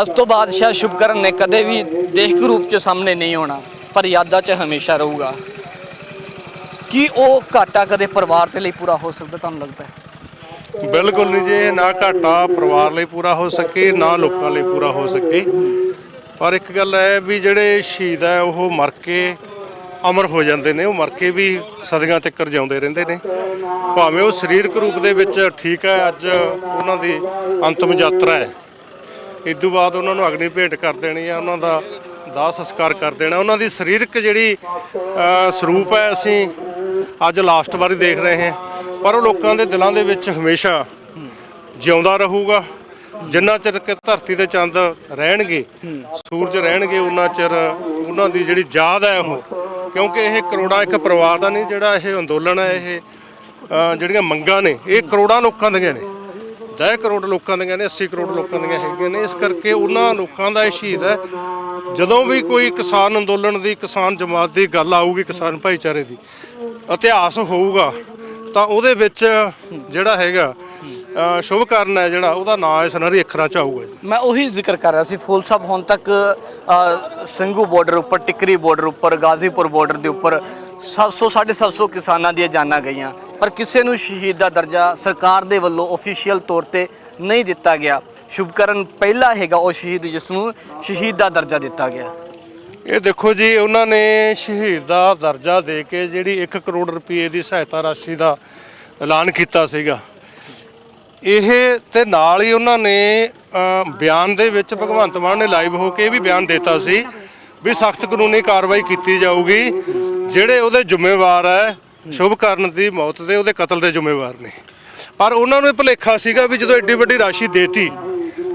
ਅੱਜ ਤੋਂ ਬਾਅਦ ਸ਼ਾਇਦ ਸ਼ੁਭਕਰਨ ਨੇ ਕਦੇ ਵੀ ਦੇਖ ਰੂਪ ਚ ਸਾਹਮਣੇ ਨਹੀਂ ਆਉਣਾ, ਪਰ ਯਾਦਾਂ 'ਚ ਹਮੇਸ਼ਾ ਰਹੂਗਾ। ਕੀ ਉਹ ਘਾਟਾ ਕਦੇ ਪਰਿਵਾਰ ਦੇ ਲਈ ਪੂਰਾ ਹੋ ਸਕਦਾ ਤੁਹਾਨੂੰ ਲੱਗਦਾ ਹੈ? ਬਿਲਕੁਲ ਨਹੀਂ ਜੇ, ਨਾ ਘਾਟਾ ਪਰਿਵਾਰ ਲਈ ਪੂਰਾ ਹੋ ਸਕੇ, ਨਾ ਲੋਕਾਂ ਲਈ ਪੂਰਾ ਹੋ ਸਕੇ। ਪਰ ਇੱਕ ਗੱਲ ਹੈ ਵੀ ਜਿਹੜੇ ਸ਼ਹੀਦ ਹੈ, ਉਹ ਮਰ ਕੇ ਅਮਰ ਹੋ ਜਾਂਦੇ ਨੇ, ਉਹ ਮਰ ਕੇ ਵੀ ਸਦੀਆਂ ਤੱਕ ਜਿਉਂਦੇ ਰਹਿੰਦੇ ਨੇ। ਭਾਵੇਂ ਉਹ ਸਰੀਰਕ ਰੂਪ ਦੇ ਵਿੱਚ ਠੀਕ ਹੈ, ਅੱਜ ਉਹਨਾਂ ਦੀ ਅੰਤਮ ਯਾਤਰਾ ਹੈ। ਇਸ ਤੋਂ ਬਾਅਦ ਉਹਨਾਂ ਨੂੰ ਅਗਨੀ ਭੇਟ ਕਰ ਦੇਣੀ ਆ, ਉਹਨਾਂ ਦਾ ਦਾਹ ਸੰਸਕਾਰ ਕਰ ਦੇਣਾ। ਉਹਨਾਂ ਦੀ ਸਰੀਰਕ ਜਿਹੜੀ ਸਰੂਪ ਹੈ, ਅਸੀਂ ਅੱਜ ਲਾਸਟ ਵਾਰੀ ਦੇਖ ਰਹੇ ਹਾਂ। ਪਰ ਉਹ ਲੋਕਾਂ ਦੇ ਦਿਲਾਂ ਦੇ ਵਿੱਚ ਹਮੇਸ਼ਾ ਜਿਉਂਦਾ ਰਹੂਗਾ। ਜਿੰਨਾ ਚਿਰ ਕਿ ਧਰਤੀ ਤੇ ਚੰਦ ਰਹਿਣਗੇ, ਸੂਰਜ ਰਹਿਣਗੇ ਉਹਨਾਂ ਚਿਰ ਉਹਨਾਂ ਦੀ ਜਿਹੜੀ ਯਾਦ ਹੈ ਉਹ। ਕਿਉਂਕਿ ਇਹ ਕਰੋੜਾਂ ਇੱਕ ਪਰਿਵਾਰ ਦਾ ਨਹੀਂ, ਜਿਹੜਾ ਇਹ ਅੰਦੋਲਨ ਹੈ, ਇਹ ਜਿਹੜੀਆਂ ਮੰਗਾਂ ਨੇ, ਇਹ ਕਰੋੜਾਂ ਲੋਕਾਂ ਦੀਆਂ ਨੇ। 10 ਕਰੋੜ ਲੋਕਾਂ ਦੀਆਂ ਨੇ 80 ਕਰੋੜ ਲੋਕਾਂ ਦੀਆਂ ਹੈਗੀਆਂ ਨੇ। ਇਸ ਕਰਕੇ ਉਹਨਾਂ ਲੋਕਾਂ ਦਾ ਇਹ ਸ਼ਹੀਦ ਹੈ। ਜਦੋਂ ਵੀ ਕੋਈ ਕਿਸਾਨ ਅੰਦੋਲਨ ਦੀ ਕਿਸਾਨ ਜਮਾਤ ਦੀ ਗੱਲ ਆਊਗੀ ਕਿਸਾਨ ਭਾਈਚਾਰੇ ਦੀ ਇਤਿਹਾਸ ਹੋਊਗਾ ਤਾਂ ਉਹਦੇ ਵਿੱਚ ਜਿਹੜਾ ਹੈਗਾ ਅ, ਸ਼ੁਭ ਕਰਨ ਹੈ ਜਿਹੜਾ ਉਹਦਾ ਨਾਂ ਇਸ ਨਰੀ ਅੱਖਰਾਂ ਚ ਆਊਗਾ ਜੀ। ਮੈਂ ਉਹੀ ਜ਼ਿਕਰ ਕਰ ਰਿਹਾ ਸੀ ਫੂਲ ਸਾਹਿਬ ਹੁਣ ਤੱਕ ਅ, ਸਿੰਘੂ ਬਾਰਡਰ ਉੱਪਰ ਟਿਕਰੀ ਬਾਰਡਰ ਉੱਪਰ ਗਾਜ਼ੀਪੁਰ ਬਾਰਡਰ ਦੇ ਉੱਪਰ 700 750 ਕਿਸਾਨਾਂ ਦੀਆਂ ਜਾਨਾਂ ਗਈਆਂ। ਪਰ ਕਿਸੇ ਨੂੰ ਸ਼ਹੀਦ ਦਾ ਦਰਜਾ ਸਰਕਾਰ ਦੇ ਵੱਲੋਂ ਅਫੀਸ਼ੀਅਲ ਤੌਰ ਤੇ ਨਹੀਂ ਦਿੱਤਾ ਗਿਆ। ਸ਼ੁਭਕਰਨ ਪਹਿਲਾ ਹੈਗਾ ਉਹ ਸ਼ਹੀਦ ਜਿਸ ਨੂੰ ਸ਼ਹੀਦ ਦਾ ਦਰਜਾ ਦਿੱਤਾ ਗਿਆ। ਇਹ ਦੇਖੋ ਜੀ, ਉਹਨਾਂ ਨੇ ਸ਼ਹੀਦ ਦਾ ਦਰਜਾ ਦੇ ਕੇ ਜਿਹੜੀ 1 ਕਰੋੜ ਰੁਪਏ ਦੀ ਸਹਾਇਤਾ ਰਾਸ਼ੀ ਦਾ ਐਲਾਨ ਕੀਤਾ ਸੀਗਾ। ਇਹ ਤੇ ਨਾਲ ਹੀ ਉਹਨਾਂ ਨੇ ਬਿਆਨ ਦੇ ਵਿੱਚ ਭਗਵੰਤ ਮਾਨ ਨੇ ਲਾਈਵ ਹੋ ਕੇ ਇਹ ਵੀ ਬਿਆਨ ਦਿੱਤਾ ਸੀ ਵੀ ਸਖਤ ਕਾਨੂੰਨੀ ਕਾਰਵਾਈ ਕੀਤੀ ਜਾਊਗੀ, ਜਿਹੜੇ ਉਹਦੇ ਜ਼ਿੰਮੇਵਾਰ ਹੈ ਸ਼ੁਭ ਕਰਨ ਦੀ ਮੌਤ ਦੇ ਉਹਦੇ ਕਤਲ ਦੇ ਜ਼ਿੰਮੇਵਾਰ ਨੇ। ਪਰ ਉਹਨਾਂ ਨੂੰ ਇਹ ਭੁਲੇਖਾ ਸੀਗਾ ਵੀ ਜਦੋਂ ਐਡੀ ਵੱਡੀ ਰਾਸ਼ੀ ਦੇਤੀ,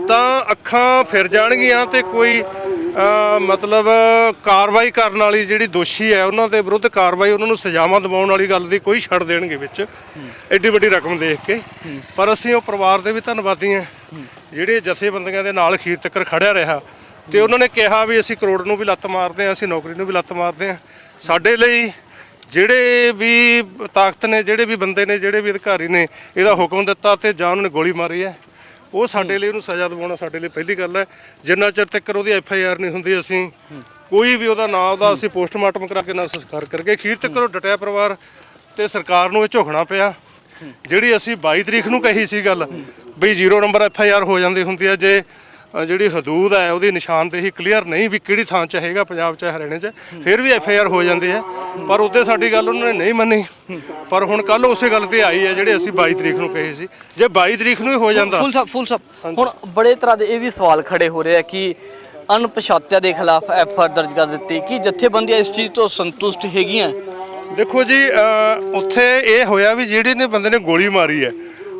ਤਾਂ ਅੱਖਾਂ ਫਿਰ ਜਾਣਗੀਆਂ ਤੇ ਕੋਈ ਮਤਲਬ ਕਾਰਵਾਈ ਕਰਨ ਵਾਲੀ ਜਿਹੜੀ ਦੋਸ਼ੀ ਹੈ, ਉਹਨਾਂ ਦੇ ਵਿਰੁੱਧ ਕਾਰਵਾਈ ਉਹਨਾਂ ਨੂੰ ਸਜ਼ਾਵਾਂ ਦਿਵਾਉਣ ਵਾਲੀ ਗੱਲ ਦੀ ਕੋਈ ਛੱਡ ਦੇਣਗੇ ਵਿੱਚ। ਐਡੀ ਵੱਡੀ ਰਕਮ ਦੇਖ ਕੇ। ਪਰ ਅਸੀਂ ਉਹ ਪਰਿਵਾਰ ਦੇ ਵੀ ਧੰਨਵਾਦੀ ਹਾਂ, ਜਿਹੜੇ ਜਥੇਬੰਦੀਆਂ ਦੇ ਨਾਲ ਅਖੀਰ ਤੱਕ ਖੜਿਆ ਰਿਹਾ ਤੇ ਉਹਨਾਂ ਨੇ ਕਿਹਾ ਵੀ ਅਸੀਂ ਕਰੋੜ ਨੂੰ ਵੀ ਲੱਤ ਮਾਰਦੇ ਹਾਂ, ਅਸੀਂ ਨੌਕਰੀ ਨੂੰ ਵੀ ਲੱਤ ਮਾਰਦੇ ਹਾਂ। ਸਾਡੇ ਲਈ ਜਿਹੜੇ ਵੀ ਤਾਕਤ ਨੇ ਜਿਹੜੇ ਵੀ ਬੰਦੇ ਨੇ ਜਿਹੜੇ ਵੀ ਅਧਿਕਾਰੀ ਨੇ ਇਹਦਾ ਹੁਕਮ ਦਿੱਤਾ ਤੇ ਜਾਂ ਉਹਨਾਂ ਨੇ ਗੋਲੀ ਮਾਰੀ ਹੈ। ਉਹ ਸਾਡੇ ਲਈ ਉਹਨੂੰ ਸਜ਼ਾ ਦਿਵਾਉਣਾ ਸਾਡੇ ਲਈ ਪਹਿਲੀ ਗੱਲ ਹੈ। ਜਿੰਨਾ ਚਿਰ ਤੱਕ ਉਹਦੀ ਐਫ ਆਈ ਆਰ ਨਹੀਂ ਹੁੰਦੀ ਅਸੀਂ ਕੋਈ ਵੀ ਉਹਦਾ ਨਾਂ ਉਹਦਾ ਅਸੀਂ ਪੋਸਟਮਾਰਟਮ ਕਰਾ ਕੇ ਨਾ ਸੰਸਕਾਰ ਕਰਕੇ ਅਖੀਰ ਤੱਕ ਉਹ ਡਟਿਆ ਪਰਿਵਾਰ ਤੇ ਸਰਕਾਰ ਨੂੰ ਇਹ ਝੁਕਣਾ ਪਿਆ। ਜਿਹੜੀ ਅਸੀਂ 22 ਤਰੀਕ ਨੂੰ ਕਹੀ ਸੀ ਗੱਲ ਵੀ zero number F I R ਹੋ ਜਾਂਦੀ ਹੁੰਦੀ ਹੈ। ਜੇ ਜਿਹੜੀ ਹਦੂਦ ਹੈ ਉਹਦੀ ਨਿਸ਼ਾਨਦੇਹੀ ਕਲੀਅਰ ਨਹੀਂ ਵੀ ਕਿਹੜੀ ਥਾਂ 'ਚ ਹੈਗਾ ਪੰਜਾਬ 'ਚ ਹਰਿਆਣੇ 'ਚ ਫਿਰ ਵੀ ਐਫ ਆਈ ਆਰ ਹੋ ਜਾਂਦੀ ਹੈ। ਪਰ ਉੱਤੇ ਸਾਡੀ ਗੱਲ ਉਹਨਾਂ ਨੇ ਨਹੀਂ ਮੰਨੀ। ਪਰ ਹੁਣ ਕੱਲ ਉਸੇ ਗੱਲ ਤੇ ਆਈ ਹੈ ਜਿਹੜੇ ਅਸੀਂ 22 ਤਰੀਕ ਨੂੰ ਕਹੀ ਸੀ। ਜੇ 22 ਤਰੀਕ ਨੂੰ ਹੀ ਹੋ ਜਾਂਦਾ। ਫੁੱਲ ਸਾਹਿਬ ਫੁੱਲ ਸਾਹਿਬ ਹੁਣ ਬੜੇ ਤਰ੍ਹਾਂ ਦੇ ਇਹ ਵੀ ਸਵਾਲ ਖੜੇ ਹੋ ਰਹੇ ਆ ਕਿ ਅਣਪਛਾਤਿਆਂ ਦੇ ਖਿਲਾਫ ਐਫ ਆਰ ਦਰਜ ਕਰ ਦਿੱਤੀ ਕਿ ਜਥੇਬੰਦੀਆਂ ਇਸ ਚੀਜ਼ ਤੋਂ ਸੰਤੁਸ਼ਟ ਹੈਗੀਆਂ? ਦੇਖੋ ਜੀ ਉੱਥੇ ਇਹ ਹੋਇਆ ਵੀ ਜਿਹੜੇ ਨੇ ਬੰਦੇ ਨੇ ਗੋਲੀ ਮਾਰੀ ਹੈ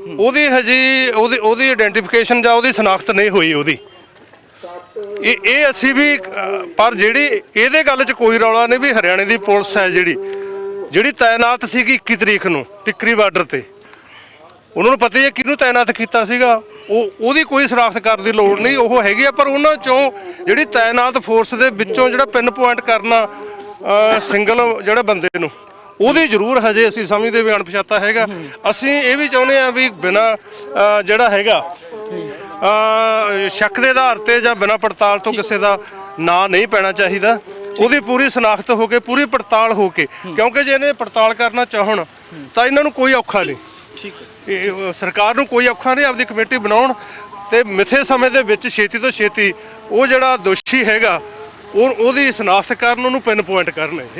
ਉਹਦੀ ਹਜੇ ਉਹਦੀ ਉਹਦੀ ਆਇਡੈਂਟੀਫਿਕੇਸ਼ਨ ਜਾਂ ਉਹਦੀ ਸ਼ਨਾਖਤ ਨਹੀਂ ਹੋਈ ਉਹਦੀ। ਇਹ ਇਹ ਅਸੀਂ ਵੀ, ਪਰ ਜਿਹੜੀ ਇਹਦੇ ਗੱਲ 'ਚ ਕੋਈ ਰੌਲਾ ਨਹੀਂ ਵੀ ਹਰਿਆਣੇ ਦੀ ਪੁਲਿਸ ਹੈ ਜਿਹੜੀ ਜਿਹੜੀ ਤਾਇਨਾਤ ਸੀਗੀ 21 ਤਰੀਕ ਨੂੰ ਟਿੱਕਰੀ ਬਾਰਡਰ ਤੇ। ਉਹਨਾਂ ਨੂੰ ਪਤਾ ਹੀ ਹੈ ਕਿਹਨੂੰ ਤਾਇਨਾਤ ਕੀਤਾ ਸੀਗਾ। ਉਹ, ਉਹਦੀ ਕੋਈ ਸ਼ਨਾਖਤ ਕਰਨ ਦੀ ਲੋੜ ਨਹੀਂ, ਉਹ ਹੈਗੀ ਆ, ਪਰ ਉਹਨਾਂ ਚੋਂ ਜਿਹੜੀ ਤਾਇਨਾਤ ਫੋਰਸ ਦੇ ਵਿੱਚੋਂ ਜਿਹੜਾ ਪਿੰਨ ਪੁਆਇੰਟ ਕਰਨਾ ਸਿੰਗਲ ਜਿਹੜਾ ਬੰਦੇ ਨੂੰ ਉਹਦੀ ਜ਼ਰੂਰ ਹਜੇ ਅਸੀਂ ਸਮਝਦੇ ਵੀ ਅਣਪਛਾਤਾ ਹੈਗਾ। ਅਸੀਂ ਇਹ ਵੀ ਚਾਹੁੰਦੇ ਆ ਵੀ ਬਿਨਾ ਜਿਹੜਾ ਹੈਗਾ ਸ਼ੱਕ ਦੇ ਆਧਾਰ ਤੇ ਜਾਂ ਬਿਨਾ ਪੜਤਾਲ ਤੋਂ ਕਿਸੇ ਦਾ ਨਾਂ ਨਹੀਂ ਪੈਣਾ ਚਾਹੀਦਾ। ਉਹਦੀ ਪੂਰੀ ਸ਼ਨਾਖਤ ਹੋ ਕੇ ਪੂਰੀ ਪੜਤਾਲ ਹੋ ਕੇ ਕਿਉਂਕਿ ਜੇ ਇਹਨੇ ਪੜਤਾਲ ਕਰਨਾ ਚਾਹਣ ਤਾਂ ਇਹਨਾਂ ਨੂੰ ਕੋਈ ਔਖਾ ਨਹੀਂ। ਠੀਕ ਹੈ। ਇਹ ਸਰਕਾਰ ਨੂੰ ਕੋਈ ਔਖਾ ਨਹੀਂ ਆਪਦੀ ਕਮੇਟੀ ਬਣਾਉਣ ਤੇ ਮਿੱਥੇ ਸਮੇਂ ਦੇ ਵਿੱਚ ਛੇਤੀ ਤੋਂ ਛੇਤੀ ਉਹ ਜਿਹੜਾ ਦੋਸ਼ੀ ਹੈਗਾ ਉਹ ਉਹਦੀ ਸ਼ਨਾਖਤ ਕਰਨ ਉਹਨੂੰ ਪਿੰਨ ਪੁਆਇੰਟ ਕਰਨ।